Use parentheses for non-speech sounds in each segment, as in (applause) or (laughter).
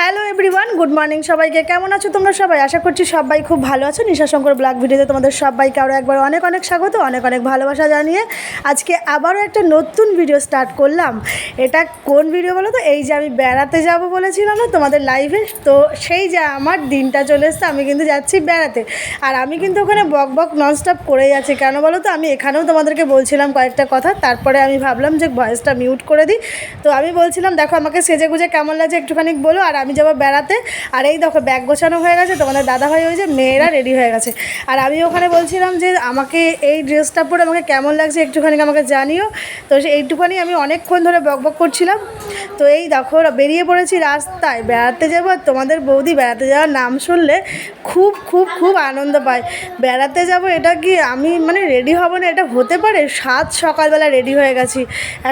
Hello everyone, good morning সবাইকে। কেমন আছো তোমরা সবাই? আশা করছি সবাই খুব ভালো আছো। নিশাশঙ্কর ব্লগ ভিডিওতে তোমাদের সবাইকে আরও একবার অনেক অনেক স্বাগত, অনেক অনেক ভালোবাসা জানিয়ে আজকে আবারও একটা নতুন ভিডিও স্টার্ট করলাম। এটা কোন ভিডিও বলো তো? এই যে আমি বেড়াতে যাব বলেছিলাম না তোমাদের লাইভে তো সেই যে আমার দিনটা চলে এসছে, আমি কিন্তু যাচ্ছি বেড়াতে। আর আমি কিন্তু ওখানে বক বক ননস্টপ করেই আছি। কেন বলো তো? আমি এখানেও তোমাদেরকে বলছিলাম কয়েকটা কথা, তারপরে আমি ভাবলাম যে ভয়েসটা মিউট করে দিই। তো আমি বলছিলাম, দেখো আমাকে সেজে গুজে কেমন লাগছে একটুখানি বলো। আর আমি যাব বেড়াতে, আর এই দেখো ব্যাগ গোছানো হয়ে গেছে, তোমাদের দাদা ভাই ওই যে মেয়েরা রেডি হয়ে গেছে। আর আমি ওখানে বলছিলাম যে আমাকে এই ড্রেসটা পরে আমাকে কেমন লাগছে একটুখানি আমাকে জানিও। তো এইটুখানি আমি অনেকক্ষণ ধরে বক বক করছিলাম। তো এই দেখো বেরিয়ে পড়েছি রাস্তায়, বেড়াতে যাব, আর তোমাদের বৌদি বেড়াতে যাওয়ার নাম শুনলে খুব খুব খুব আনন্দ পায়। বেড়াতে যাব, এটা কি আমি মানে রেডি হব না, এটা হতে পারে? সাত সকালবেলা রেডি হয়ে গেছি।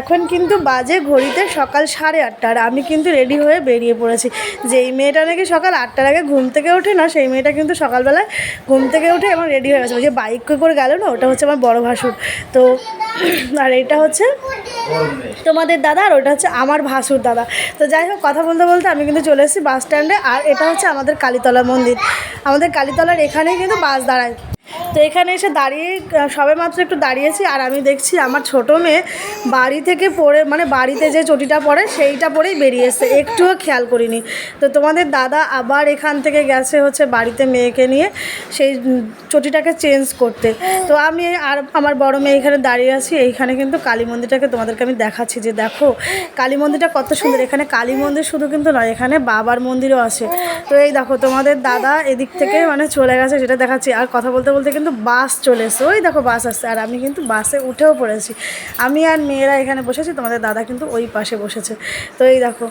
এখন কিন্তু বাজে ঘড়িতে সকাল সাড়ে আটটা, আর আমি কিন্তু রেডি হয়ে বেরিয়ে পড়েছি। যেই মেয়েটা নাকি সকাল আটটার আগে ঘুম থেকে ওঠে না, সেই মেয়েটা কিন্তু সকালবেলায় ঘুম থেকে উঠে এবং রেডি হয়ে গেছে। ওই যে বাইক করে গেল না, ওটা হচ্ছে আমার বড় ভাসুর। তো, আর এটা হচ্ছে তোমাদের দাদা আর ওটা হচ্ছে আমার ভাসুর দাদা। তো যাই হোক, কথা বলতে বলতে আমি কিন্তু চলে এসেছি বাস স্ট্যান্ডে আর এটা হচ্ছে আমাদের কালীতলা মন্দির। আমাদের কালীতলার এখানেই কিন্তু বাস দাঁড়ায়। তো এখানে এসে দাঁড়িয়ে সবে মাত্র একটু দাঁড়িয়েছি আর আমি দেখছি আমার ছোটো মেয়ে বাড়ি থেকে পড়ে মানে বাড়িতে যে চটিটা পড়ে সেইটা পরেই বেরিয়ে এসছে। একটুও খেয়াল করিনি। তো তোমাদের দাদা আবার এখান থেকে গেছে হচ্ছে বাড়িতে মেয়েকে নিয়ে সেই চটিটাকে চেঞ্জ করতে। তো আমি আর আমার বড় মেয়ে এখানে দাঁড়িয়ে আছি। এইখানে কিন্তু কালী মন্দিরটাকে তোমাদেরকে আমি দেখাচ্ছি যে দেখো, কালী মন্দিরটা কত সুন্দর। এখানে কালী মন্দির শুধু কিন্তু নয়, এখানে বাবার মন্দিরও আছে। তো এই দেখো তোমাদের দাদা এদিক থেকে মানে চলে গেছে, সেটা দেখাচ্ছি। আর কথা বলতে বলতে কিন্তু বাস চলেছে ওই দেখো বাস আসছে। আর আমি কিন্তু বাসে উঠেও পড়েছি। আমি আর মেয়েরা এখানে বসেছি, তোমাদের দাদা কিন্তু ওই পাশে বসেছে। তো এই দেখো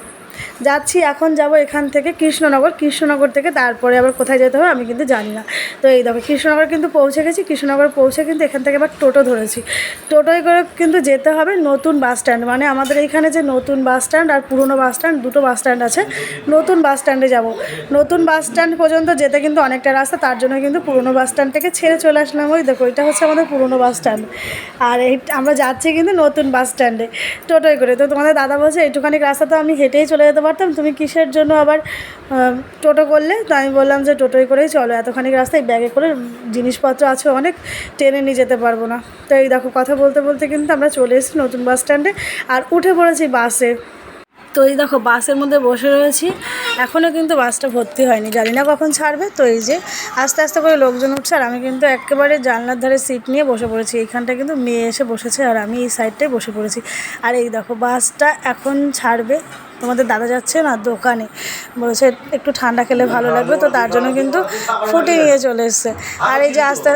যাচ্ছি, এখন যাব এখান থেকে কৃষ্ণনগর। কৃষ্ণনগর থেকে তারপরে আবার কোথায় যেতে হবে আমি কিন্তু জানি না। তো এই দেখো, কৃষ্ণনগর কিন্তু পৌঁছে গেছি, কৃষ্ণনগর পৌঁছে কিন্তু এখান থেকে আবার টোটো ধরেছি। টোটোয় করে কিন্তু যেতে হবে নতুন বাস স্ট্যান্ড মানে আমাদের এইখানে যে নতুন বাস স্ট্যান্ড আর পুরনো বাস স্ট্যান্ড, দুটো বাস স্ট্যান্ড আছে, নতুন বাস স্ট্যান্ডে যাব। নতুন বাস স্ট্যান্ড পর্যন্ত যেতে কিন্তু অনেকটা রাস্তা, তার জন্য কিন্তু পুরনো বাস স্ট্যান্ড থেকে ছেড়ে চলে আসলাম। ওই দেখো, এটা হচ্ছে আমাদের পুরনো বাস স্ট্যান্ড। আর এই আমরা যাচ্ছি কিন্তু নতুন বাস স্ট্যান্ডে, টোটোয় করে। তো তোমাদের দাদা বলছে, এইটুখানি রাস্তা তো আমি হেঁটেই চলে যেতে পারতাম। তুমি কিসের জন্য আবার টোটো করলে? তো আমি বললাম যে টোটোয় করেই চলো। এতখানি রাস্তায় ব্যাগে করে জিনিসপত্র আছে অনেক, টেনে নিয়ে যেতে পারব না। তো এই দেখো, কথা বলতে বলতে কিন্তু আমরা চলে এসেছি নতুন বাস স্ট্যান্ডে আর উঠে পড়েছি বাসে। তো এই দেখো, বাসের মধ্যে বসে রয়েছি। এখনও কিন্তু বাসটা ভর্তি হয়নি। জানি না কখন ছাড়বে। তো এই যে, আস্তে আস্তে করে লোকজন উঠছে আর আমি কিন্তু একেবারে জানলার ধারে সিট নিয়ে বসে পড়েছি। এইখানটা কিন্তু মেয়ে এসে বসেছে আর আমি এই সাইডটাই বসে পড়েছি। আর এই দেখো, বাসটা এখন ছাড়বে। তোমাদের দাদা যাচ্ছে না দোকানে। বলেছে, একটু ঠান্ডা খেলে ভালো লাগবে। তো তার জন্য কিন্তু ফুটে নিয়ে চলে এসছে। আর এই যে আস্তে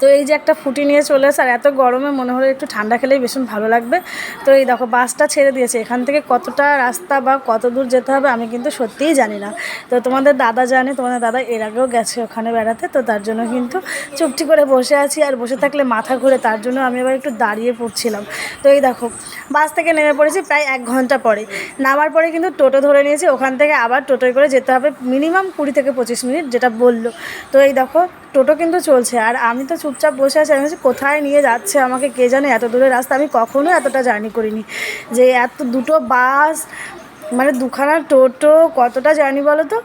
তো এই যে একটা ফুটি নিয়ে চলে এসে, আর এত গরমে মনে হলো একটু ঠান্ডা খেলেই ভীষণ ভালো লাগবে। তো এই দেখো, বাসটা ছেড়ে দিয়েছে। এখান থেকে কতটা রাস্তা বা কত দূর যেতে হবে আমি কিন্তু সত্যিই জানি না। তো তোমাদের দাদা জানে, তোমাদের দাদা এর আগেও গেছে ওখানে বেড়াতে, তো তার জন্য কিন্তু চুপটি করে বসে আছি। আর বসে থাকলে মাথা ঘুরে, তার জন্য আমি এবার একটু দাঁড়িয়ে পড়ছিলাম। তো এই দেখো, বাস থেকে নেমে পড়েছি প্রায় এক ঘণ্টা পরে। নামার পরে কিন্তু টোটো ধরে নিয়েছি, ওখান থেকে আবার টোটোয় করে যেতে হবে মিনিমাম কুড়ি থেকে পঁচিশ মিনিট, যেটা বলল। তো এই দেখো, টোটো কিন্তু চলছে। আর আমি তো চুপচাপ বসে আছে, আমি কোথায় নিয়ে যাচ্ছে আমাকে কে জানে, এত দূরের রাস্তা, আমি কখনো এতটা জার্নি করিনি। যে এত দুটো বাস মানে দুখানা টোটো, কতটা জার্নি বলো তো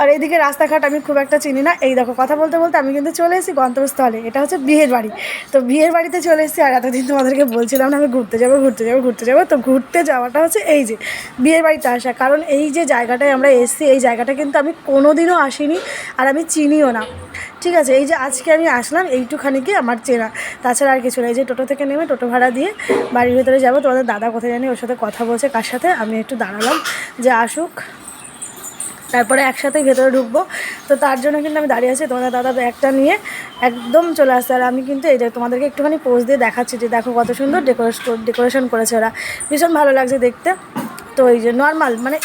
আর এইদিকে রাস্তাঘাট আমি খুব একটা চিনি না। এই দেখো, কথা বলতে বলতে আমি কিন্তু চলে এসেছি গন্তব্যস্থলে। এটা হচ্ছে বিয়ের বাড়ি। তো বিয়ের বাড়িতে চলে এসেছি আর এতদিন তোমাদেরকে বলছিলাম না, আমি ঘুরতে যাব ঘুরতে যাব ঘুরতে যাব। তো ঘুরতে যাওয়াটা হচ্ছে এই যে, বিয়ের বাড়িতে আসা। কারণ এই যে জায়গাটায় আমরা এসেছি, এই জায়গাটা কিন্তু আমি কোনো দিনও আসিনি আর আমি চিনিও না। ঠিক আছে, এই যে আজকে আমি আসলাম এইটুখানিকে আমার চেনা। তাছাড়া আর কিছু না, এই যে টোটো থেকে নেমে টোটো ভাড়া দিয়ে বাড়ির ভেতরে যাব। তোমাদের দাদা কোথায় জানি, ওর সাথে কথা বলছে, কার সাথে? আমি একটু দাঁড়ালাম, যে আসুক। তারপরে একসাথে ভেতরে ঢুকবো। তো তার জন্য কিন্তু আমি দাঁড়িয়ে আছি, তোমাদের দাদা ব্যাগটা নিয়ে একদম চলে আসছে। আর আমি কিন্তু এই যে তোমাদেরকে একটুখানি পোজ দিয়ে দেখাচ্ছি যে দেখো কত সুন্দর ডেকোরেশন ডেকোরেশন করেছে ওরা। ভীষণ ভালো লাগছে দেখতে। তো এই যে নর্মাল মানে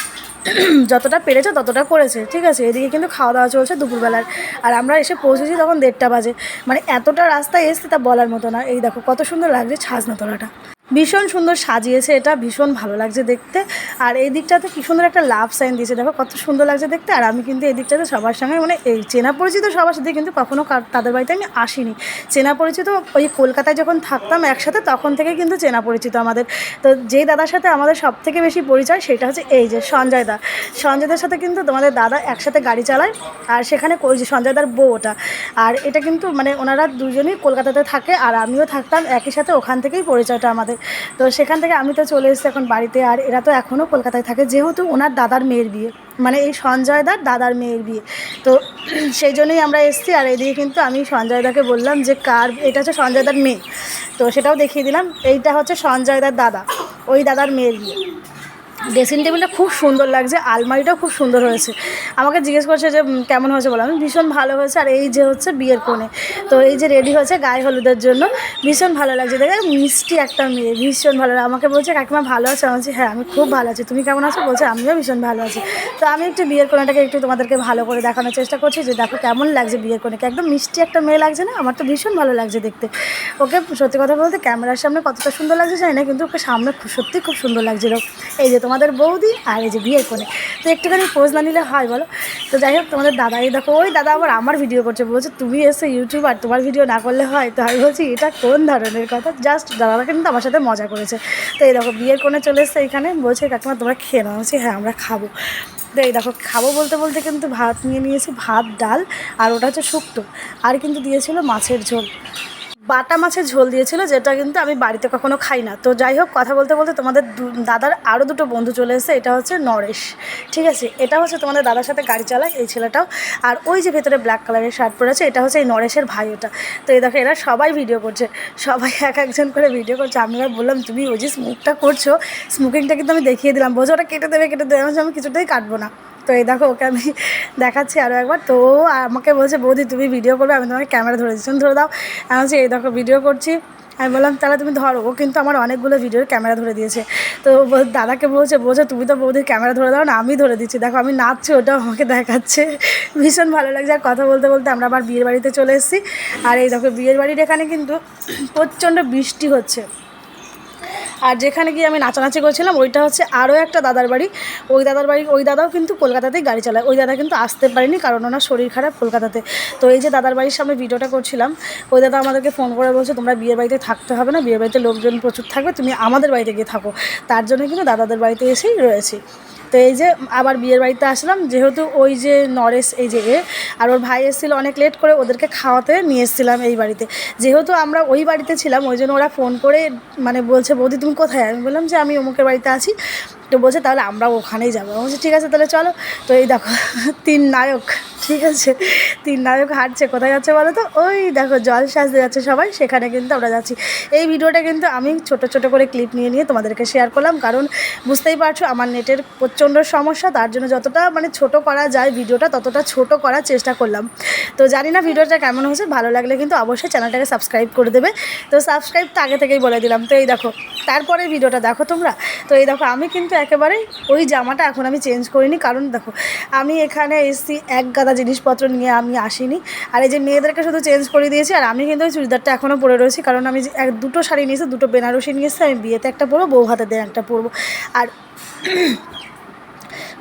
(clears throat) যতটা পেরেছে ততটা করেছে, ঠিক আছে? এদিকে কিন্তু খাওয়া দাওয়া চলছে দুপুরবেলার। আর আমরা এসে পৌঁছেছি তখন দেড়টা বাজে। মানে এতটা রাস্তায় এসছে তা বলার মতো না। এই দেখো কত সুন্দর লাগছে ছাজনাতলাটা ভীষণ সুন্দর সাজিয়েছে এটা, ভীষণ ভালো লাগছে দেখতে। আর এই দিকটাতে কি সুন্দর একটা লাভ সাইন দিয়েছে, দেখো কত সুন্দর লাগছে দেখতে। আর আমি কিন্তু এই দিকটাতে সবার সঙ্গে মানে এই চেনা পরিচিত সবার সাথে কিন্তু কখনও তাদের বাড়িতে আমি আসিনি। চেনা পরিচিত ওই কলকাতায় যখন থাকতাম একসাথে, তখন থেকে কিন্তু চেনা পরিচিত আমাদের। তো যেই দাদার সাথে আমাদের সব থেকে বেশি পরিচয়, সেটা হচ্ছে এই যে সঞ্জয় দা। সঞ্জয়দার সাথে কিন্তু তোমাদের দাদা একসাথে গাড়ি চালায়, আর সেখানে ওই যে সঞ্জয়দার বউ ওটা। আর এটা কিন্তু মানে ওনারা দুজনেই কলকাতাতে থাকে, আর আমিও থাকতাম একই সাথে ওখান থেকেই পরিচয়টা আমাদের। তো সেখান থেকে আমি তো চলে এসেছি এখন বাড়িতে আর এরা তো এখনও কলকাতায় থাকে, যেহেতু ওনার দাদার মেয়ের বিয়ে মানে এই সঞ্জয়দার দাদার মেয়ের বিয়ে। তো সেই জন্যই আমরা এসেছি আর এদিকে কিন্তু আমি সঞ্জয়দাকে বললাম যে কার, এটা হচ্ছে সঞ্জয়দার মেয়ে। তো সেটাও দেখিয়ে দিলাম, এইটা হচ্ছে সঞ্জয়দার দাদা, ওই দাদার মেয়ের বিয়ে। ড্রেসিং টেবিলটা খুব সুন্দর লাগছে, আলমারিটাও খুব সুন্দর হয়েছে। আমাকে জিজ্ঞেস করছে যে কেমন হয়েছে বলো। আমি ভীষণ ভালো হয়েছে, আর এই যে হচ্ছে বিয়ের কোণে। তো এই যে রেডি হয়েছে গায়ে হলুদের জন্য, ভীষণ ভালো লাগছে। দেখে মিষ্টি একটা মেয়ে, ভীষণ ভালো লাগে। আমাকে বলছে, কাকিমা ভালো আছে? আমি বলছি হ্যাঁ আমি খুব ভালো আছি। তুমি কেমন আছো? বলছে, আমিও ভীষণ ভালো আছি। তো আমি একটু বিয়ের কোণাটাকে একটু তোমাদেরকে ভালো করে দেখানোর চেষ্টা করছি যে, দেখো কেমন লাগছে বিয়ের কোণেকে একদম মিষ্টি একটা মেয়ে লাগছে না? আমার তো ভীষণ ভালো লাগছে দেখতে। ওকে সত্যি কথা বলতে ক্যামেরার সামনে কতটা সুন্দর লাগছে জানি না, কিন্তু ওকে সামনে সত্যি খুব সুন্দর লাগছিল। এই যে তোমাদের বৌদি আর এই যে বিয়ের কোণে। তো একটুখানি পোজ না নিলে হয় বলো? তো যাই হোক, তোমাদের দাদা এই দেখো, ওই দাদা আবার আমার ভিডিও করছে, বলছে, তুমি এসে ইউটিউব আর তোমার ভিডিও না করলে হয়? তো আমি বলছি, এটা কোন ধরনের কথা? জাস্ট দাদারা কিন্তু আমার সাথে মজা করেছে। তো এই দেখো, বিয়ের কোণে চলে এসছে এখানে, বলছে, কাকিমা, তোমরা খেয়ে নাও। বলছি হ্যাঁ আমরা খাব। তো এই দেখো, খাব বলতে বলতে কিন্তু ভাত নিয়ে নিয়েছি, ভাত, ডাল, আর ওটা হচ্ছে শুক্তো। আর কিন্তু দিয়েছিল মাছের ঝোল। বাটা মাছের ঝোল দিয়েছিল, যেটা কিন্তু আমি বাড়িতে কখনো খাই না। তো যাই হোক, কথা বলতে বলতে তোমাদের দাদার আরও দুটো বন্ধু চলে এসেছে, এটা হচ্ছে নরেশ। ঠিক আছে, এটা হচ্ছে তোমাদের দাদার সাথে গাড়ি চালায়, এই ছেলেটাও। আর ওই যে ভেতরে ব্ল্যাক কালারের শার্ট পরে আছে, এটা হচ্ছে এই নরেশের ভাই ওটা। তো এই দেখো, এরা সবাই ভিডিও করছে, সবাই এক একজন করে ভিডিও করছে। আমি আর বললাম, তুমি ওই যে স্মোকটা করছ স্মোকিংটা কিন্তু আমি দেখিয়ে দিলাম। বোঝো ওটা কেটে দেবে কেটে দেবে। আমি কিছুতেই কাটবো না। তো এই দেখো, ওকে আমি দেখাচ্ছি আরও একবার। তো আমাকে বলছে, বৌদি, তুমি ভিডিও করবে, আমি তোমাকে ক্যামেরা ধরে দিচ্ছি। ধরে দাও। আমি বলছি, এই দেখো ভিডিও করছি। আমি বললাম, তাহলে তুমি ধরো। ও কিন্তু আমার অনেকগুলো ভিডিওর ক্যামেরা ধরে দিয়েছে। তো দাদাকে বলছে বলছে তুমি তো বৌদির ক্যামেরা ধরে দাও না, আমি ধরে দিচ্ছি। দেখো, আমি নাচছি ওটাও আমাকে দেখাচ্ছে। ভীষণ ভালো লাগছে, আর কথা বলতে বলতে আমরা আবার বিয়ের বাড়িতে চলে এসেছি। আর এই দেখো, বিয়ের বাড়ির এখানে কিন্তু প্রচণ্ড বৃষ্টি হচ্ছে। আর যেখানে গিয়ে আমি নাচানাচি করেছিলাম, ওইটা হচ্ছে আরও একটা দাদার বাড়ি। ওই দাদার বাড়ি, ওই দাদাও কিন্তু কলকাতাতেই গাড়ি চালায়। ওই দাদা কিন্তু আসতে পারেনি কারণ ওনার শরীর খারাপ কলকাতাতে। তো এই যে দাদার বাড়ির সামনে ভিডিওটা করছিলাম, ওই দাদা আমাদেরকে ফোন করে বলছে, তোমরা বিয়ের বাড়িতে থাকতে হবে না, বিয়ের বাড়িতে লোকজন প্রচুর থাকবে, তুমি আমাদের বাড়িতে গিয়ে থাকো। তার জন্য কিন্তু দাদাদের বাড়িতে এসেই রয়েছি। তো এই যে আবার বিয়ের বাড়িতে আসলাম, যেহেতু ওই যে নরেশ, এই যে এ, আর ওর ভাই এসেছিল অনেক লেট করে, ওদেরকে খাওয়াতে নিয়ে এসেছিলাম এই বাড়িতে। যেহেতু আমরা ওই বাড়িতে ছিলাম, ওই জন্য ওরা ফোন করে মানে বলছে, বৌদি, তুমি কোথায়? আমি বললাম যে, আমি অমুকের বাড়িতে আছি। তো বলছে, তাহলে আমরা ওখানেই যাব। বলছি, ঠিক আছে, তাহলে চলো। তো এই দেখো, তিন নায়ক, ঠিক আছে? তিন নায়ক হাঁটছে, কোথায় যাচ্ছে বলো তো? ওই দেখো, জল সাজতে যাচ্ছে সবাই, সেখানে কিন্তু আমরা যাচ্ছি। এই ভিডিওটা কিন্তু আমি ছোট ছোট করে ক্লিপ নিয়ে নিয়ে তোমাদেরকে শেয়ার করলাম, কারণ বুঝতেই পারছ, আমার নেটের প্রচণ্ড সমস্যা, তার জন্য যতটা মানে ছোট করা যায় ভিডিওটা, ততটা ছোট করার চেষ্টা করলাম। তো জানি না ভিডিওটা কেমন হয়েছে, ভালো লাগলে কিন্তু অবশ্যই চ্যানেলটাকে সাবস্ক্রাইব করে দেবে। তো সাবস্ক্রাইব তো আগে থেকেই বলে দিলাম। তো এই দেখো, তারপরে ভিডিওটা দেখো তোমরা। তো এই দেখো, আমি কিন্তু একেবারে ওই জামাটা এখন আমি চেঞ্জ করিনি। কারণ দেখো, আমি এখানে এসছি এক গাদা জিনিসপত্র নিয়ে আমি আসিনি। আর এই যে মেয়েদেরকে শুধু চেঞ্জ করে দিয়েছি, আর আমি কিন্তু ওই চুড়িদারটা এখনও পরে রয়েছি। কারণ আমি এক দুটো শাড়ি নিয়েছি, দুটো বেনারসি নিয়ে এসেছি আমি বিয়েতে একটা পরবো, বউ হাতে দিয়ে একটা পরবো। আর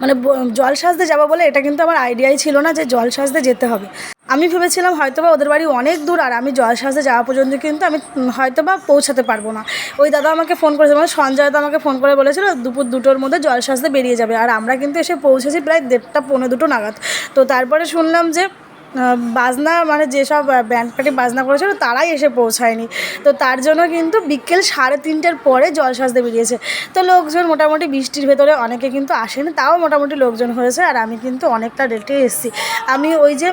মানে জল সাজতে যাব বলে এটা কিন্তু আমার আইডিয়াই ছিল না যে জল সাজতে যেতে হবে। আমি ভেবেছিলাম হয়তোবা ওদের বাড়ি অনেক দূর, আর আমি জয়সাহসে যাওয়া পর্যন্ত কিন্তু আমি হয়তো হয়তোবা পৌঁছাতে পারব না। ওই দাদা আমাকে ফোন করেছিল মানে সঞ্জয় দা আমাকে ফোন করে বলেছিল, দুপুর দুটোর মধ্যে জয়সাহসে বেরিয়ে যাবে। আর আমরা কিন্তু এসে পৌঁছেছি প্রায় দেড়টা পনেরো দুটো নাগাদ। তো তারপরে শুনলাম যে বাজনা মানে যেসব ব্যান্ড পার্টি বাজনা করেছিল, তারাই এসে পৌঁছায়নি। তো তার জন্য কিন্তু বিকেল সাড়ে তিনটের পরে জল সাজতে বেরিয়েছে। তো লোকজন মোটামুটি বৃষ্টির ভেতরে অনেকে কিন্তু আসেনি, তাও মোটামুটি লোকজন হয়েছে, আর আমি কিন্তু অনেকটা লেটে এসেছি। আমি ওই যে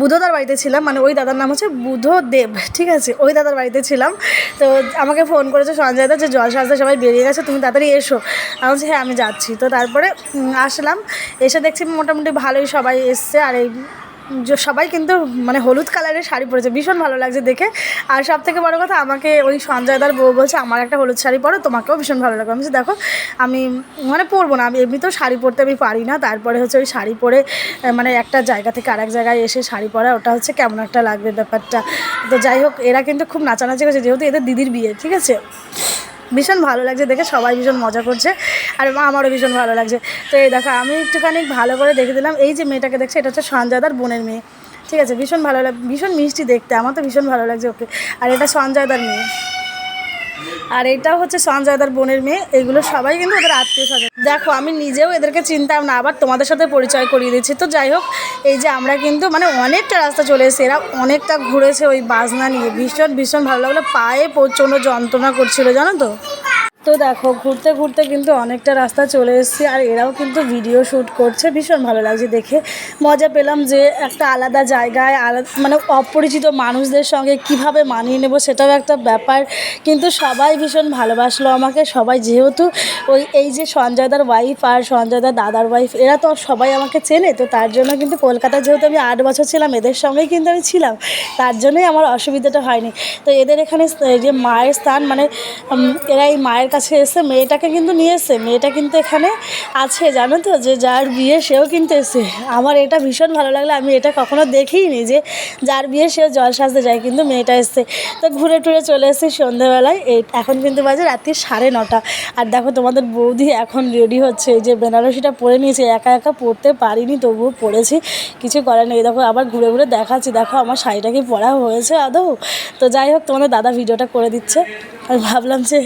বুধদার বাড়িতে ছিলাম মানে ওই দাদার নাম হচ্ছে বুধদেব, ঠিক আছে? ওই দাদার বাড়িতে ছিলাম। তো আমাকে ফোন করেছে সঞ্জয় দা যে জল সাজতে সবাই বেরিয়ে গেছে, তুমি তাড়াতাড়ি এসো। আমি বলছি হ্যাঁ আমি যাচ্ছি। তো তারপরে আসলাম, এসে দেখছি মোটামুটি ভালোই সবাই এসছে, আর এই সবাই কিন্তু মানে হলুদ কালারের শাড়ি পরেছে, ভীষণ ভালো লাগছে দেখে। আর সব থেকে বড় কথা, আমাকে ওই সঞ্জয়দার বউ বলছে, আমার একটা হলুদ শাড়ি পরো, তোমাকেও ভীষণ ভালো লাগবে। আমি দেখো, আমি মানে পরবো না, আমি এমনিতেও শাড়ি পরতে আমি পারি না। তারপরে হচ্ছে ওই শাড়ি পরে মানে একটা জায়গা থেকে আরেক জায়গায় এসে শাড়ি পরা, ওটা হচ্ছে কেমন একটা লাগবে ব্যাপারটা। তো যাই হোক, এরা কিন্তু খুব নাচানাচি করছে, যেহেতু এদের দিদির বিয়ে, ঠিক আছে? ভীষণ ভালো লাগছে দেখে, সবাই ভীষণ মজা করছে, আর মা আমারও ভীষণ ভালো লাগছে। তো এই দেখো, আমি একটুখানি ভালো করে দেখে দিলাম, এই যে মেয়েটাকে দেখছে, এটা হচ্ছে সঞ্জয়দার বোনের মেয়ে। ঠিক আছে, ভীষণ ভালো লাগ, ভীষণ মিষ্টি দেখতে, আমার তো ভীষণ ভালো লাগছে ওকে। আর এটা সঞ্জয়দার মেয়ে। আর এটা হচ্ছে সঞ্জয়দার বোনের মেয়ে। এগুলো সবাই কিন্তু ওদের আত্মীয় স্বজন। দেখো, আমি নিজেও এদেরকে চিনতাম না, আবার তোমাদের সাথে পরিচয় করিয়ে দিচ্ছি। তো যাই হোক, এই যে আমরা কিন্তু মানে অনেকটা রাস্তা চলে এসেছি। এরা অনেকটা ঘুরেছে ওই বাজনা নিয়ে। ভীষণ ভীষণ ভালো লাগল। পায়ে প্রচণ্ড যন্ত্রণা করছিল, জানো তো? তো দেখো, ঘুরতে ঘুরতে কিন্তু অনেকটা রাস্তা চলে এসেছি আর এরাও কিন্তু ভিডিও শ্যুট করছে। ভীষণ ভালো লাগছে দেখে। মজা পেলাম যে একটা আলাদা জায়গায় আলাদা মানে অপরিচিত মানুষদের সঙ্গে কীভাবে মানিয়ে নেব সেটাও একটা ব্যাপার। কিন্তু সবাই ভীষণ ভালোবাসলো আমাকে। সবাই যেহেতু ওই, এই যে সঞ্জয়দার ওয়াইফ আর সঞ্জয়দার দাদার ওয়াইফ এরা তো সবাই আমাকে চেনে, তো তার জন্য কিন্তু কলকাতায় যেহেতু আমি আট বছর ছিলাম, এদের সঙ্গেই কিন্তু আমি ছিলাম। তার জন্যই আমার অসুবিধাটা হয়নি। তো এদের এখানে যে মায়ের স্থান মানে এরা এই মায়ের কাছে এসে মেয়েটাকে কিন্তু নিয়ে এসে মেয়েটা কিন্তু এখানে আছে, জানো তো? যে যার বিয়ে সেও কিন্তু এসে। আমার এটা ভীষণ ভালো লাগল। আমি এটা কখনো দেখিনি যে যার বিয়ে সেও জল সাজতে যায়, কিন্তু মেয়েটা এসছে। তো ঘুরে টুরে চলে এসেছি সন্ধেবেলায়। এই এখন কিন্তু বাজে রাত্রি সাড়ে নটা। আর দেখো, তোমাদের বৌদি এখন রেডি হচ্ছে। যে বেনারসিটা পরে নিয়েছে। একা একা পরতে পারিনি, তবুও পরেছি কিছু করার নেই। দেখো, আবার ঘুরে ঘুরে দেখাচ্ছি। দেখো, আমার শাড়িটা কি পরা হয়েছে আদৌ? তো যাই হোক, তোমাদের দাদা ভিডিওটা করে দিচ্ছে। আর ভাবলাম যে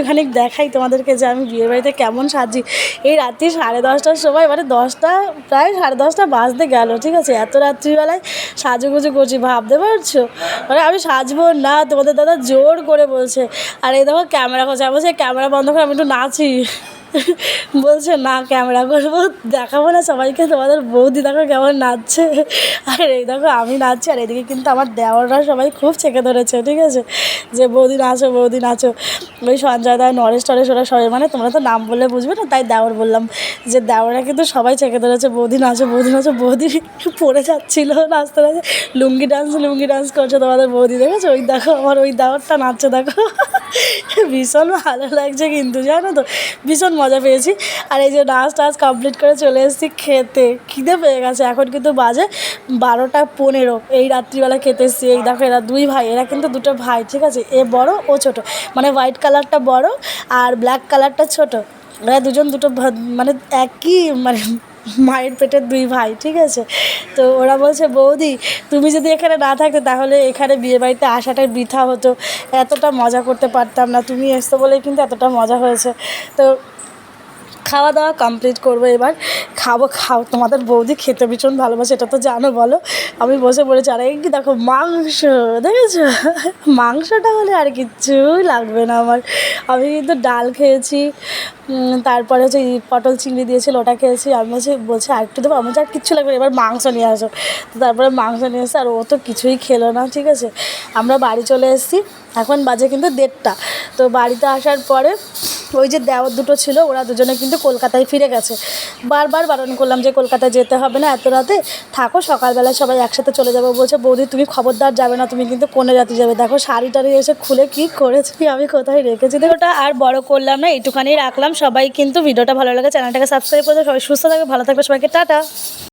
একটুখানি দেখাই তোমাদেরকে যে আমি বিয়ে বাড়িতে কেমন সাজি। এই রাত্রি সাড়ে দশটার সময় মানে দশটা, প্রায় সাড়ে দশটা বাজতে গেল, ঠিক আছে? এত রাত্রিবেলায় সাজুগুজু করছি, ভাবতে পারছ? মানে আমি সাজবো না, তোমাদের দাদা জোর করে বলছে। আর এই দেখো, ক্যামেরা করছে বলছি ক্যামেরা বন্ধ করে আমি একটু নাচি। (laughs) বলছে, না ক্যামেরা করব, দেখাবো না সবাইকে, তোমাদের বৌদি দেখো কেমন নাচছে। আর এই দেখো, আমি নাচছি, আর এদিকে কিন্তু আমার দেওররা সবাই খুব চেকে ধরেছে, ঠিক আছে? যে, বৌদি নাচো বৌদি নাচো। ওই সঞ্জয় দা, নরেশ টরেশ, ওরা সবাই মানে তোমরা তো নাম বললে বুঝবে না, তাই দেওর বললাম। যে দেওরা কিন্তু সবাই চেকে ধরেছে, বৌদি নাচো বৌদি নাচো। বৌদি পড়ে যাচ্ছিল নাচতে রাস্তা লুঙ্গি ডান্স লুঙ্গি ডান্স করছে তোমাদের বৌদি, দেখেছ? ওই দেখো, আমার ওই দেওরটা নাচছে, দেখো। ভীষণ ভালো লাগছে কিন্তু, জানো তো? ভীষণ মজা পেয়েছি। আর এই যে নাচ টাচ কমপ্লিট করে চলে এসেছি খেতে। খিদে পেয়ে গেছে। এখন কিন্তু বাজে বারোটা পনেরো। এই রাত্রিবেলা খেতে এসেছি। এই দেখো এরা দুই ভাই। এরা কিন্তু দুটো ভাই, ঠিক আছে? এ বড়, ও ছোট। মানে হোয়াইট কালারটা বড় আর ব্ল্যাক কালারটা ছোট। এরা দুজন দুটো মানে একই মানে মায়ের পেটের দুই ভাই, ঠিক আছে? তো ওরা বলছে, বৌদি, তুমি যদি এখানে না থাকতে, তাহলে এখানে বিয়ে বাড়িতে আসাটাই বৃথা হতো। এতটা মজা করতে পারতাম না। তুমি এসছো বলেই কিন্তু এতটা মজা হয়েছে। তো খাওয়া দাওয়া কমপ্লিট করব এবার। খাব খাও। তোমাদের বৌদি খেতে ভীষণ ভালোবাসে এটা তো জানো বলো। আমি বসে পড়েছি আর কি দেখো মাংস দেখেছ? মাংসটা হলে আর কিচ্ছুই লাগবে না আমার। আমি কিন্তু ডাল খেয়েছি তারপরে হচ্ছে পটল চিংড়ি দিয়েছিল ওটা খেয়েছি। আমি বলছি বলছে আর একটু দেবো? আমি বলছি, আর কিচ্ছু লাগবে এবার মাংস নিয়ে আসো। তো তারপরে মাংস নিয়ে এসে আর ও তো কিছুই খেলো না ঠিক আছে? আমরা বাড়ি চলে এসেছি এখন বাজে কিন্তু দেড়টা। তো বাড়িতে আসার পরে ওই যে দেওয়ার দুটো ছিল, ওরা দুজনে কিন্তু কলকাতায় ফিরে গেছে। বারবার বারণ করলাম যে কলকাতায় যেতে হবে না, এত রাতে। থাকো সকালবেলা সবাই একসাথে চলে যাব। বলছে, বৌদি, তুমি খবরদার যাবে না, তুমি কিন্তু কোনে রাতে যাবে? দেখো শাড়ি টাড়ি এসে খুলে কি করেছি, আমি কোথায় রেখেছি? দেখো, ওটা আর বড় করলাম না, এইটুখানি রাখলাম। সবাই কিন্তু ভিডিওটা ভালো লাগে চ্যানেলটাকে সাবস্ক্রাইব করে। সবাই সুস্থ থাকবে, ভালো থাকবে, সবাইকে টাটা।